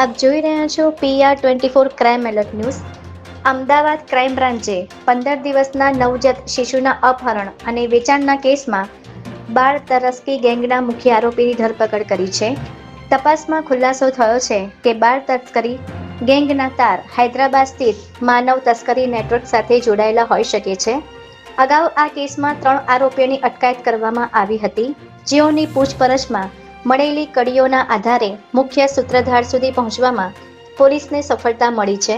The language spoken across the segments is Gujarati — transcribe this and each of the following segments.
આપ જોઈ રહ્યા છો PR twenty four crime alert news. Ahmedabad crime બ્રાન્ચે પંદર દિવસના નવજાત શિશુના અપહરણ અને વેચાણના કેસમાં બાળ તરસ્કી ગેંગના મુખ્ય આરોપીની ધરપકડ કરી છે. તપાસમાં ખુલાસો થયો છે કે બાળ તસ્કરી ગેંગના તાર હૈદરાબાદ સ્થિત માનવ તસ્કરી નેટવર્ક સાથે જોડાયેલા હોઈ શકે છે. અગાઉ આ કેસમાં ત્રણ આરોપીઓની અટકાયત કરવામાં આવી હતી. જેઓની પૂછપરછમાં મળેલી કડીઓના આધારે મુખ્ય સૂત્રધાર સુધી પહોંચવામાં પોલીસને સફળતા મળી છે.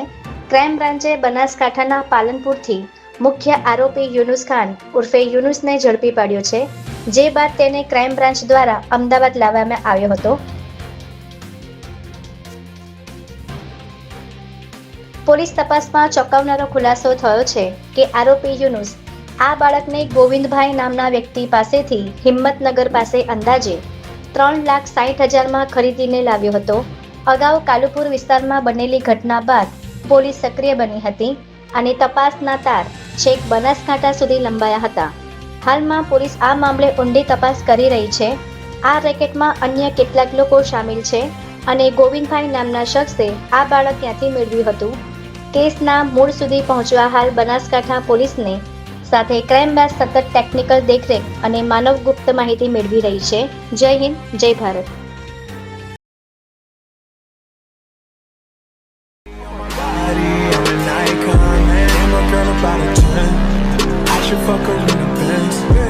ક્રાઇમ બ્રાન્ચે બનાસકાંઠાના પાલનપુરથી મુખ્ય આરોપી યુનુસ ખાન ઉર્ફે યુનુસને ઝડપી પાડ્યો છે, જે બાદ તેને ક્રાઇમ બ્રાન્ચ દ્વારા અમદાવાદ લાવવામાં આવ્યો હતો. પોલીસ તપાસમાં ચોંકાવનારો ખુલાસો થયો છે કે આરોપી યુનુસ આ બાળકને ગોવિંદભાઈ નામના વ્યક્તિ પાસેથી હિંમતનગર પાસે અંદાજે ત્રણ લાખ સાઠ હજારમાં ખરીદીને લાવ્યો હતો. અગાઉ કાલુપુર વિસ્તારમાં બનેલી ઘટના બાદ પોલીસ સક્રિય બની હતી અને તપાસના તાર છેક બનાસકાંઠા સુધી લંબાયા હતા. હાલમાં પોલીસ આ મામલે ઊંડી તપાસ કરી રહી છે. આ રેકેટમાં અન્ય કેટલાક લોકો સામેલ છે અને ગોવિંદભાઈ નામના શખ્સે આ બાળક ત્યાંથી મેળવ્યું હતું? કેસના મૂળ સુધી પહોંચવા હાલ બનાસકાંઠા પોલીસને સાથે ક્રાઇમ બ્રાન્ચ સતત ટેકનિકલ દેખરેખ અને માનવ ગુપ્ત માહિતી મેળવી રહી છે જય હિન્દ, જય Bharat Fuck her in the.